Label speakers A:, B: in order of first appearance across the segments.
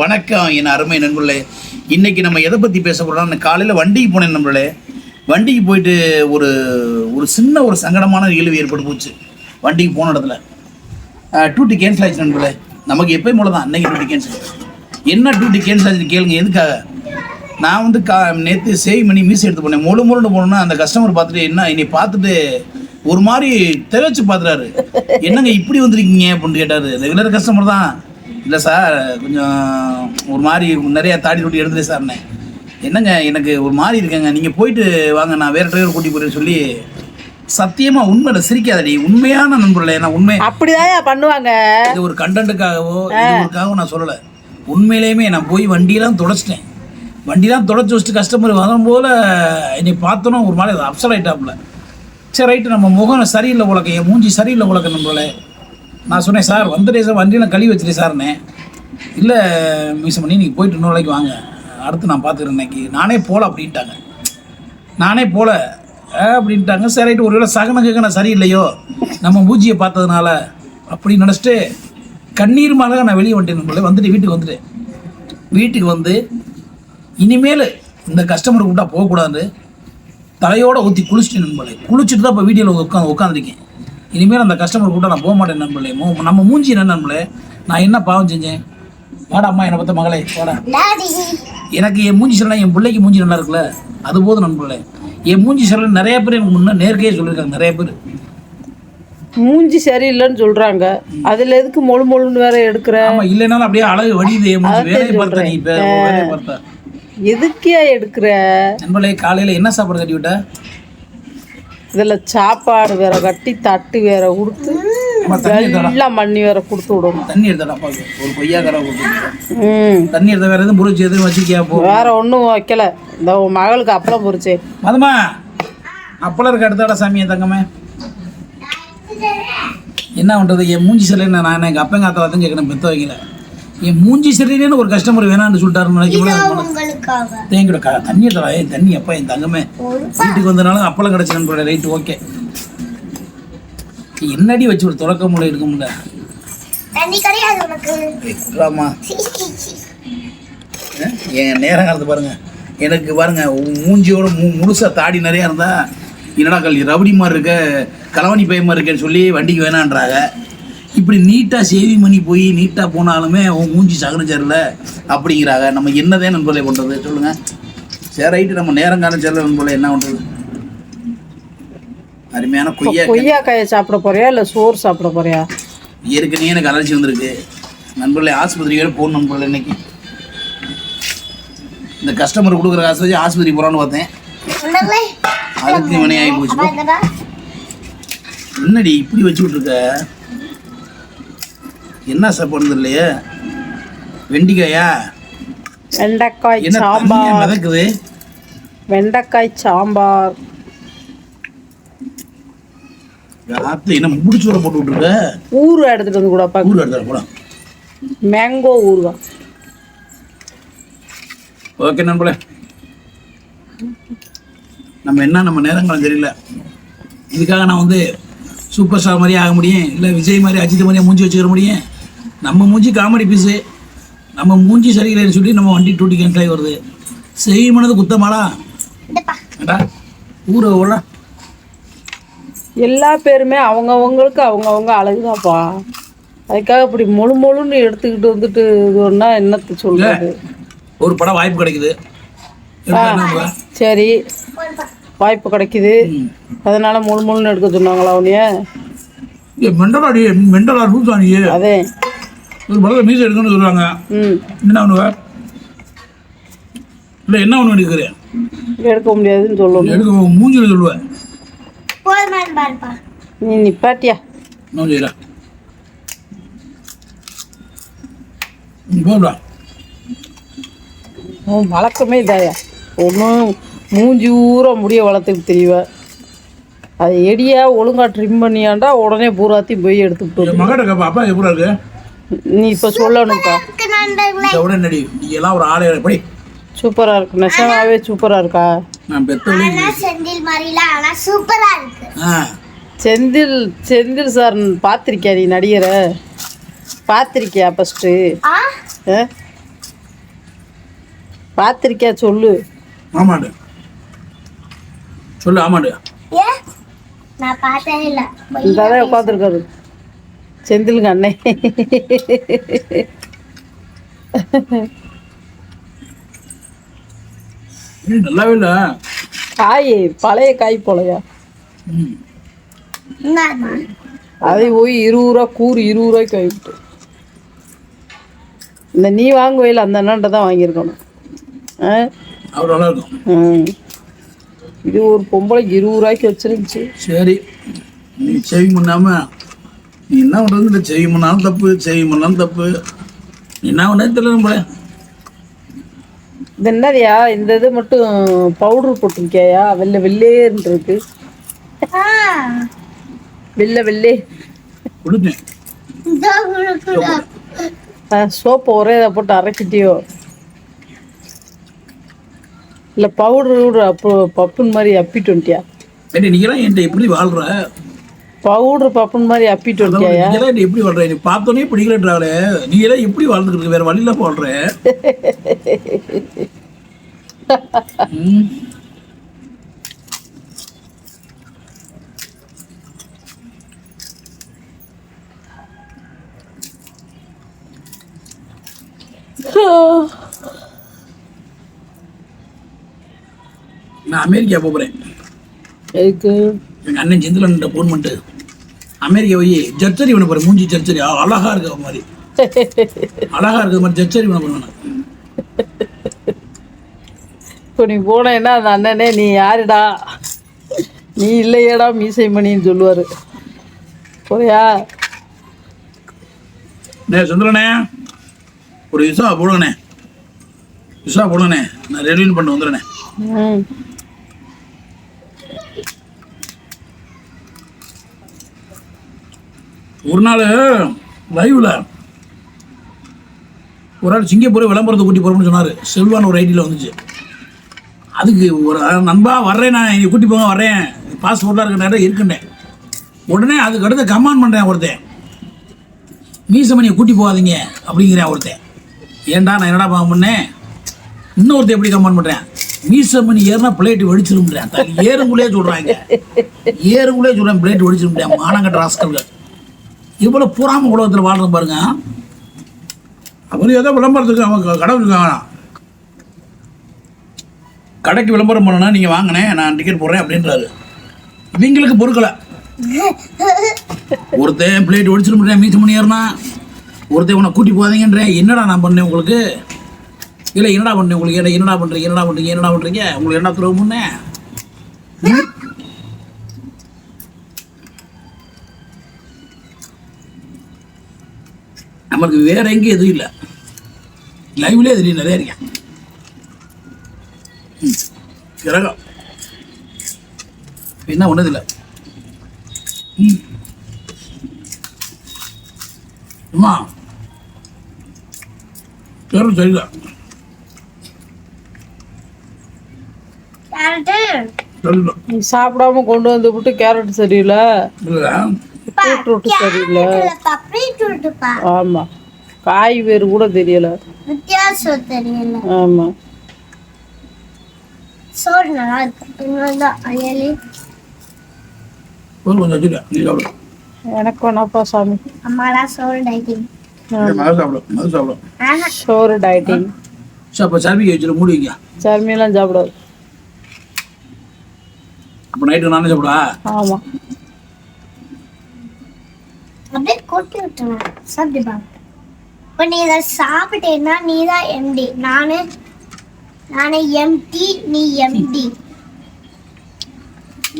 A: வணக்கம் என் அருமை நண்பர்களே. இன்னைக்கு நம்ம எதை பற்றி பேச போகிறோம்னா காலையில் வண்டிக்கு போனேன் நண்பர்களே. வண்டிக்கு போயிட்டு ஒரு ஒரு சின்ன ஒரு சங்கடமான நிகழ்வு ஏற்பட்டு போச்சு. வண்டிக்கு போன இடத்துல. டூட்டி கேன்சல் ஆச்சு நண்பர்களே. நமக்கு எப்பயும் போல தான் அன்னைக்கு டூட்டி கேன்சல் என்ன டூட்டி கேன்சல் ஆச்சுன்னு கேளுங்க எதுக்காக? நான் வந்து கா நேற்று சேவ் பண்ணி மீஸ் எடுத்து போனேன். முழு முருண்டு போனோன்னா அந்த கஸ்டமர் பார்த்துட்டு என்ன என்னை பார்த்துட்டு ஒரு மாதிரி திரைச்சு பார்த்துறாரு என்னங்க இப்படி வந்திருக்கீங்க? அப்படின்னு கேட்டார். ரெகுலர் கஸ்டமர் தான். இல்லை சார் கொஞ்சம் ஒரு மாதிரி நிறைய தாடி ரொட்டி எடுத்துட்டேன் சார்ண்ணே என்னங்க எனக்கு ஒரு மாதிரி இருக்கேங்க. நீங்கள் போயிட்டு வாங்க நான் வேறு டிரைவர் கூட்டி போகிறேன்னு சொல்லி சத்தியமாக உண்மையில சிரிக்காதடி. உண்மையான நண்பர்களே நான் உண்மை
B: அப்படிதான் பண்ணுவாங்க.
A: இது ஒரு கண்டென்ட்டுக்காகவோ இதுக்காகவோ நான் சொல்லலை. உண்மையிலேயுமே நான் போய் வண்டியெல்லாம் தொடச்சிட்டேன் வண்டிலாம் தொடச்சி வச்சுட்டு கஸ்டமர் வரும் போல் என்னை பார்த்தோன்னா ஒரு மாதிரி அப்சல் ஆகிட்டாப்புல சரி ரைட்டு நம்ம முகம் சரியில்லை உலக என் மூஞ்சி சரியில்லை உலக நம்மளே நான் சொன்னேன் சார் வந்துட்டே சார். வண்டியெல்லாம் கழுவி வச்சுட்டேன் சார்னே. இல்லை மிஸ் பண்ணி நீங்கள் போயிட்டு இன்னொரு நாளைக்கு வாங்க. அடுத்து நான் பார்த்துக்கிறேன் இன்னைக்கு. நானே போகல அப்படின்ட்டாங்க. நானே போல. அப்படின்ட்டாங்க. சரிட்டு ஒருவேளை சகன ககன சரியில்லையோ? நம்ம பூஜியை பார்த்ததுனால? அப்படின்னு நினச்சிட்டு கண்ணீர் மாலாக நான் வெளியே வந்துட்டேன் வந்துட்டு வீட்டுக்கு வந்துட்டேன். வீட்டுக்கு வந்து இனிமேல் இந்த கஸ்டமர் கூப்பிட்டா போகக்கூடாது. தலையோடு ஊற்றி குளிச்சுட்டு நண்பர்களே. குளிச்சுட்டு தான் இப்போ வீடியோவில் உட்காந்து உட்காந்துருக்கேன் இனிமேல் அந்த கஸ்டமர் கூப்பிட்டா நான் போக மாட்டேன் நண்பர்களே. மோ- நம்ம மூஞ்சி என்ன நண்பர்களே? நான் என்ன பாவம் செஞ்சேன்? வாடா அம்மா என்னை பார்த்த மகளே வாடா. எனக்கு என் மூஞ்சி சரியில்லை என் பிள்ளைக்கு மூஞ்சி நல்லா இருக்குல்ல? அது போதும் நண்பர்களே. என் மூஞ்சி சரியில்லை நிறைய பேர் எனக்கு முன்னே நேர்க்கையே சொல்லியிருக்காங்க நிறைய பேர்.
B: மூஞ்சி சரியில்லைன்னு சொல்றாங்க. அதுல எதுக்கு மொழு மொழுன்னு வேற எடுக்கிற?
A: ஆமாம் இல்லைனாலும் அப்படியே அழகு வடியுது என் மூஞ்சி. வேலையை பார்த்தா நீ இப்போ வேலையை பார்த்தா.
B: எதுக்கே எடுக்கிற?
A: நண்பர்களே காலையில் என்ன சாப்பாடு கட்டி விட்ட?
B: இதுல சாப்பாடு வேற கட்டி தட்டு வேற கொடுத்து
A: எடுத்தாடா.
B: எல்லாம் பண்ணி வேற கொடுத்து விடணும்.
A: தண்ணி எடுத்தாடா ஒரு கொய்யாக்கார கொடுத்து
B: ம்.
A: தண்ணி எடுத்த வேற எதுவும் புரிச்சு எதுவும் வச்சுக்கியா போ.
B: வேற ஒன்றும் வைக்கல. இந்த உன் மகளுக்கு அப்பளம் பொரிச்சேன்
A: மதமா அப்பளம் இருக்க அடுத்தாடா சாமியை தங்கமே. என்ன பண்ணுறது என் மூஞ்சி சரியில்லை நான் எங்கள் அப்பங்க அத்தை தான் கேட்கணும் பெத்த வைக்கல என் மூஞ்சி சரியில்லைன்னு ஒரு கஸ்டமர் வேணாம்னு சொல்லிட்டாருன்னு நினைக்கும் தேங்கிட க தண்ணி எடுத்தா ஏன் தண்ணி அப்பா என் தங்கமே? வீட்டுக்கு வந்தனாலும் அப்பளம் கிடச்சிருன்னு ரைட்டு ஓகே. என்னடி வச்சு ஒரு தொடக்க முடியல எடுக்க முடியல
C: தண்ணி கிடையாது
A: என் நேரம் காலத்து பாருங்க. எனக்கு பாருங்க மூஞ்சியோட மு முழுசா தாடி நிறையா இருந்தா என்னடா கல் ரவுடி மாதிரி இருக்க களவாணி பையன் மாதிரி இருக்கேன்னு சொல்லி வண்டிக்கு வேணான்றாங்க. இப்படி நீட்டாக சேவிங் பண்ணி போய் நீட்டாக போனாலுமே உன் மூஞ்சி சகனச்சரில் அப்படிங்கிறாங்க. நம்ம என்னதே நண்பர்களை பண்ணுறது சொல்லுங்க. சரி ரைட்டு நம்ம நேரம் காலம் செல்ல நண்பர்களை என்ன பண்ணுறது அருமையான கொய்யா
B: கொய்யாக்காயை சாப்பிட போறியா? இல்ல சோறு சாப்பிட போறியா?
A: ஏற்கனவே எனக்கு அலர்ஜி வந்திருக்கு. நண்பர்களே ஆஸ்பத்திரியோட போகணும் நண்பர்களே இன்னைக்கு. இந்த கஸ்டமர் கொடுக்குற காசு வச்சு ஆஸ்பத்திரி போகிறான்னு பார்த்தேன். அதுக்கு வினையாகி போச்சு. போ.
C: இந்தடா.
A: என்னடி இப்படி வச்சு விட்ருக்க என்ன சாப்பாடு இல்லையே? வெண்டிக்காயா?
B: வெண்டைக்காய் சாம்பார்.
A: மிதக்குது?
B: வெண்டைக்காய் சாம்பார்.
A: ராத்திரி என்ன முடிச்சூரை போட்டு விட்ருக்க
B: ஊறுகாய் எடுத்துட்டு வந்து கூட
A: ஊர் எடுத்துட போலாம்.
B: மேங்கோ ஊறுகாய்.
A: ஓகே நண்பர்களே. நம்ம என்ன நம்ம நேரங்களும் தெரியல. இதுக்காக நான் வந்து சூப்பர் ஸ்டார் மாதிரி ஆக முடியும். இல்லை விஜய் மாதிரி அஜித் மாதிரியா மூஞ்சி வச்சுக்கிற முடியும். நம்ம மூஞ்சி காமெடி பீஸு நம்ம மூஞ்சி சரியில்லைன்னு சொல்லி நம்ம வண்டி டூட்டி கேன்சல் ஆகி வருது. செய்யமனது குத்தமாடா. ஏடா ஊரை ஓடா
B: எல்லா பேருமே அவங்கவங்களுக்கு அவங்கவங்க அழகுதான்ப்பா. அதுக்காக இப்படி முழு முழுன்னு எடுத்துக்கிட்டு வந்துட்டு இது ஒன்றா என்னத்தை சொல்றது?
A: ஒரு படம் வாய்ப்பு கிடைக்குது?
B: சரி. வாய்ப்பு கிடைக்குது. அதனால முழு முழுன்னு எடுக்க சொன்னாங்களா உன்னைய?
A: ஏ மெண்டலாடி மெண்டலா ரூசானி
B: அதே.
A: ஒரு படத்தில் மீசை எடுக்கணும்னு சொல்கிறாங்க
B: ம்.
A: என்ன பண்ணுவ? இல்லை என்ன ஒன்று எடுக்கிறேன்?
B: எடுக்க முடியாதுன்னு சொல்லணும்
A: எடுக்க மூஞ்சில் சொல்லுவேன்
B: நீ நிப்பாட்டியா?
A: நான் செய்யல போடா.
B: உன் வழக்கமே இதாயா? ஒன்றும் மூஞ்சி ஊற முடிய வளர்த்துக்கு தெரியவ. அதை எடியா ஒழுங்கா ட்ரிம் பண்ணியாண்டா உடனே பூராத்தையும் போய் எடுத்துக்கிட்டு
A: கேப்பா அப்பா எப்படி இருக்கு.
B: நீ இப்போ சொல்லணும்ப்பா.
A: நீ எல்லாம் ஒரு ஆளை படி.
B: சூப்பராக இருக்கு. நெசமாவே சூப்பராக இருக்கா?
A: நான் பெத்தவளே
C: செந்தில் மாதிரில ஆனா சூப்பரா இருக்கு.
A: ஆ.
B: செந்தில் செந்தில் சார் பார்த்திருக்கியா நீ நடிகரை? பார்த்திருக்கியா ஃபஸ்ட்டு
C: ஆ?
B: பார்த்திருக்கியா சொல்லு.
A: ஆமாண்டு. சொல்லு ஆமாண்டு.
C: ஏ? நான் பார்த்ததே இல்ல.
B: இந்த உட்காந்துருக்காரு செந்திலுங்க அண்ணன்
A: ஏய், நல்லாவே இல்லை.
B: காய் பழைய காய் போலையா. அதை போய் இருபது ரூபா கூறு இருபது ரூபாய்க்கு வாங்கிட்டு. இந்த நீ வாங்குவையில் அந்த அண்ணன்ட்ட தான் வாங்கியிருக்கணும். இது ஒரு பொம்பளை இருபது ரூபாய்க்கு வச்சிருந்துச்சு.
A: சரி. நீ சேவிங் பண்ணாம நீ என்ன பண்ணுறது சேவிங் பண்ணாலும் தப்பு பண்ணாலும் தப்பு. என்ன பண்ணே? தெரியல நம்மள
B: இது என்னதியா? இந்த இது மட்டும் பவுடர் போட்டிருக்கியா வெள்ளை வெள்ளேன்னு இருக்கு வெள்ளை வெள்ளே. சோப்பு ஒரே இதை போட்டு அரைச்சிட்டியோ? இல்லை பவுடர் அப்போ பப்புன் மாதிரி அப்பிட்டு வந்துட்டியா?
A: சரி நீங்களாம் என்கிட்ட எப்படி வாழ்ற?
B: பவுடர் பப்புன் மாதிரி அப்பிட்டு
A: நீங்களாம் என்கிட்ட எப்படி வாழ்ற? நீ பார்த்தோன்னே பிடிக்கலன்றாங்களே. நீ எல்லாம் எப்படி வாழ்ந்துக்கிட்டு இருக்க? வேற வழியில வாழ்ற. ம். நான் அமெரிக்கா போகிறேன்
B: எதுக்கு?
A: எங்கள் அண்ணன் செந்திலன் ஃபோன் பண்ணிட்டு அமெரிக்கா போய் ஜர்ச்சரி பண்ண போகிறேன் மூஞ்சி ஜர்ச்சரி அழகா இருக்க மாதிரி. அழகா இருக்கிற மாதிரி ஜர்ச்சரி பண்ண போகிறேன்
B: இப்போ நீ போனேன்னா அந்த அண்ணனே நீ யாருடா? நீ இல்லையேடா மீசை மணின்னு சொல்லுவார். போறியா?
A: டே செந்திலனே ஒரு விசா போடுங்கண்ணே. விசா போடுங்கண்ணே நான் ரெடியூன் பண்ணி வந்துடுறேண்ணே. ஒரு நாள் லைவில் ஒரு நாள் சிங்கப்பூரே விளம்பரத்தை கூட்டி போகிறோம்னு சொன்னார். செல்வான் ஒரு ஐடியில் வந்துச்சு. அதுக்கு ஒரு ஆள், நண்பா வர்றேன் நான். என்னை கூட்டி போங்க வர்றேன். பாஸ்போர்ட்லாம் இருக்க நேரம் இருக்குன்னேன். உடனே அதுக்கு அடுத்து கமாண்ட் பண்ணுறேன் ஒருத்தன். மீசமணியை கூட்டி போகாதீங்க அப்படிங்கிறேன் ஒருத்தன். ஏன்டா நான் என்னடா பாவம் பண்ணேன் இன்னொருத்தன் எப்படி கமாண்ட் பண்ணுறேன் மீசமணி ஏறினா பிளேட் வெடிச்சிரும்ன்றேன். ஏறுங்குள்ளே சொல்கிறாங்க ஏறுங்குள்ளே சொல்கிறேன் பிளேட் வெடிச்சிரும்ன்றேன். மானங்கட்ட ராஸ்கல்கள் இவ்வளோ பூராம உலகத்தில் வாழ்கிற பாருங்க. அவர் ஏதோ விளம்பரத்துக்கு அவங்க கடை வச்சுருக்காங்க கடைக்கு விளம்பரம் பண்ணனா நீங்கள் வாங்கினேன் நான் டிக்கெட் போடுறேன் அப்படின்றாரு. இவங்களுக்கு பொறுக்கலை. ஒருத்தன் பிளேட் ஒடிச்சிட முடியாது மணி ஏறினா. ஒருத்தன் உன்னை கூட்டி போகாதீங்கன்றேன் என்னடா நான் பண்ணேன் உங்களுக்கு? இல்லை என்னடா பண்ணேன் உங்களுக்கு? என்ன என்னடா பண்ணுறீங்க என்னடா பண்ணுறீங்க என்னடா பண்ணுறீங்க உங்களுக்கு என்ன துறவு முன்னேன் நமக்கு வேற எங்கேயும் எதுவும் இல்லை. லைவ்லேயே தெரியும் நிறைய இருக்கேன். கிரகம் என்ன ஒன்றதில்லை ம் அம்மா. சரியில்லை.
B: நீ சாப்பிடாம கொண்டு வந்து விட்டு கேரட் சரியில்லை.
A: இல்லை.
B: பீட்ரூட் சரியில்லை ஆமாம் காய் வேறு கூட தெரியல.
C: வித்தியாசம் தெரியல.
B: ஆமாம்
C: சோறு நல்லா இருக்கு.
B: எனக்கு வேணாப்பா சாமி.
C: அம்மாலாம் சோறு டைட்டிங்.
A: மது சாப்பிடும் மது சாப்பிடும்
C: ஆஹா.
B: சோறு டயட்டிங்
A: சரி அப்போ சர்பிக்கு வச்சுட்டு மூடி வைங்க
B: சர்மியெல்லாம் சாப்பிடாது.
A: அப்போ நைட்டு நானே சாப்பிடா
B: ஆமாம்
C: கொட்டி விட்டுருவேன் சாப்பிட்டு பாப்பேன் இப்போ நீ இதை சாப்பிட்டேன்னா நீ தான் எம்டி நானு நானே எம்டி நீ எம்டி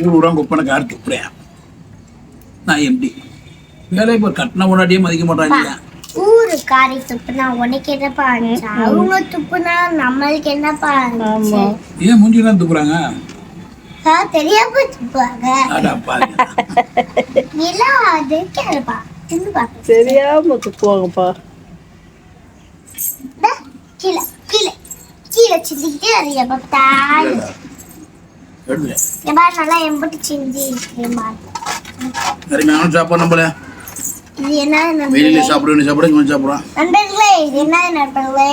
A: ஊர் ஊரா குப்பனை கார் துப்புறேன் நான் எம்டி வேலையை இப்போ கட்டின முன்னாடியே மதிக்க மாட்டாங்க.
C: ஊரு காரி துப்புனா உனக்கு என்னப்பா அவங்க துப்புனா நம்மளுக்கு என்னப்பா
B: ஆமாம்
A: ஏன் துப்புறாங்க?
C: ஆ, தெரியாம துப்புவாங்க. நிலா அது கேளுப்பா.
B: தெரியாம துப்புவாங்கப்பா
C: கீழே கீழே கீழே சிந்திக்கிட்டே அது எப்ப எப்பா நல்லா எம்பட்டு சிந்தி.
A: அருமையான சாப்பாடு நம்மள.
C: இது என்ன
A: வெளியில
C: நண்பர்களே
A: சாப்பிட இங்கே சாப்பிட்றான்.
C: நண்பர்களே இது என்ன நண்பர்களே?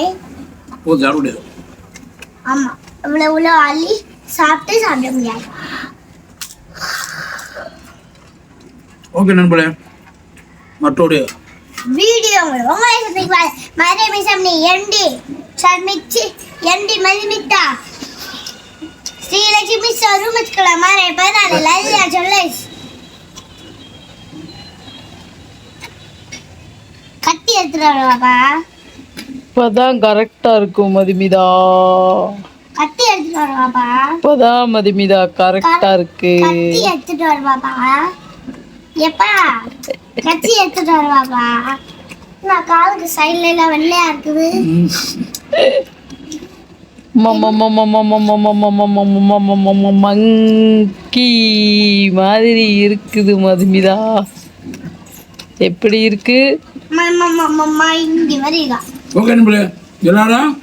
A: போது சாப்பிட முடியாது.
C: ஆமா. இவ்வளவு இவ்வளவு அள்ளி சாப்பிட்டு சாப்பிட முடியாது.
A: ஓகே நண்பர்களே. மற்றோடு
C: வீடியோ உங்களை சந்திக்கு மதுரை எம்டி சர்மிச்சு எம்டி மதுமித்தா? ஸ்ரீலட்சுமி சொருமச்சுக்கள மாறே. பதினாலு லலிதா சொல்லேஸ் கத்தி எடுத்துட்டு வருவாப்பா
B: இப்பதான் கரெக்டா இருக்கும் மதுமிதா.
C: கத்தி எடுத்துட்டு வருவாப்பா
B: இப்பதான் மதுமிதா கரெக்டா இருக்கு.
C: கத்தி எடுத்துட்டு வருவாப்பா எப்பா கத்தி எடுத்துட்டு வருவாப்பா நான் காலுக்கு சைடுல எல்லாம் வெள்ளையா இருக்குது
B: மங்கி மாதிரி இருக்குது மதுமிதா எப்படி இருக்கு
A: ஓகே எல்லாரும்
C: எல்லாரும்